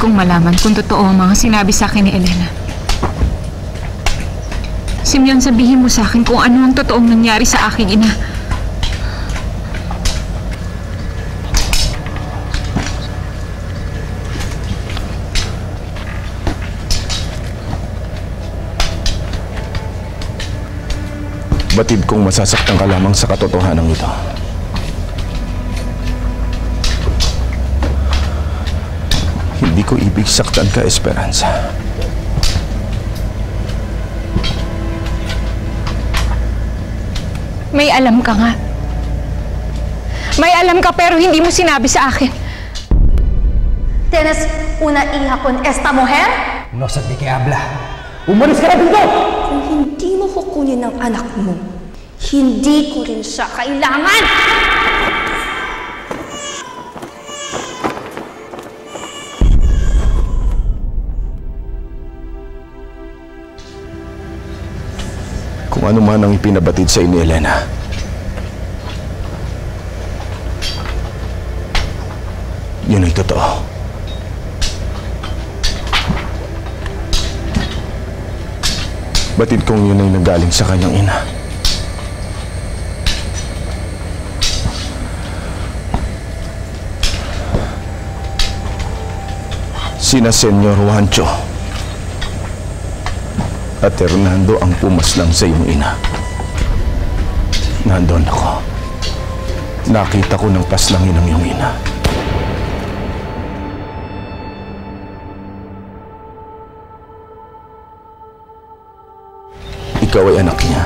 kong malaman kung totoo ang mga sinabi sa akin ni Elena. Simeon, sabihin mo sa akin kung ano ang totoong nangyari sa aking ina. Batid kong masasaktan ka lamang sa katotohanan ito. Hindi ko ibig saktan ka, Esperanza. May alam ka nga. May alam ka pero hindi mo sinabi sa akin. ¿Tienes una hija con esta mujer? No se te que habla. ¡Umalis ka na dito! Kung hindi mo kukunin ang anak mo, hindi ko rin siya kailangan! Kung ano man ang ipinabatid sa ni Elena. Yun ay totoo. Batid kong yun ay nanggaling sa kanyang ina. Sina Senyor Juancho at Hernando ang pumaslang sa iyong ina. Nandun ako. Nakita ko ng paslangin ng iyong ina. Ikaw ay anak niya.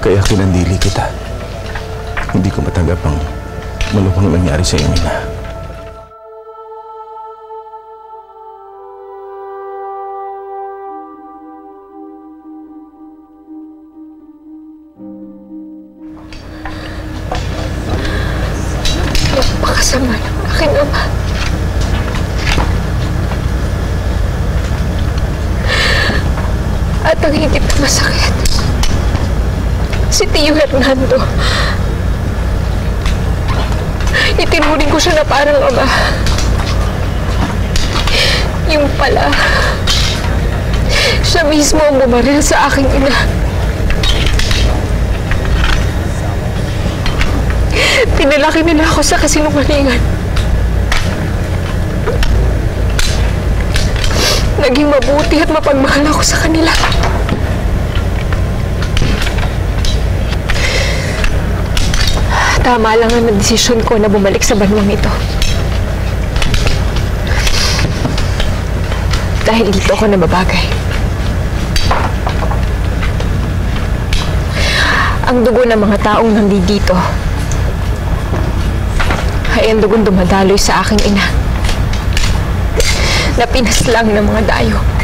Kaya kinandili kita. Hindi ko matanggap ang malukang nangyari sa iyong ina. Napakasama ng aking ama. At ang higit na masakit, si Tio Hernando. Itinuring ko siya na parang ama. Yung pala, siya mismo ang bumaril sa aking ina. Pinalaki nila ako sa kasinungalingan. Naging mabuti at mapagmahal ako sa kanila. Tama lang ang desisyon ko na bumalik sa banwang ito. Dahil dito ako nababagay. Ang dugo ng mga taong nandito ay ang dugong dumadaloy sa aking ina na pinaslang ng mga dayo.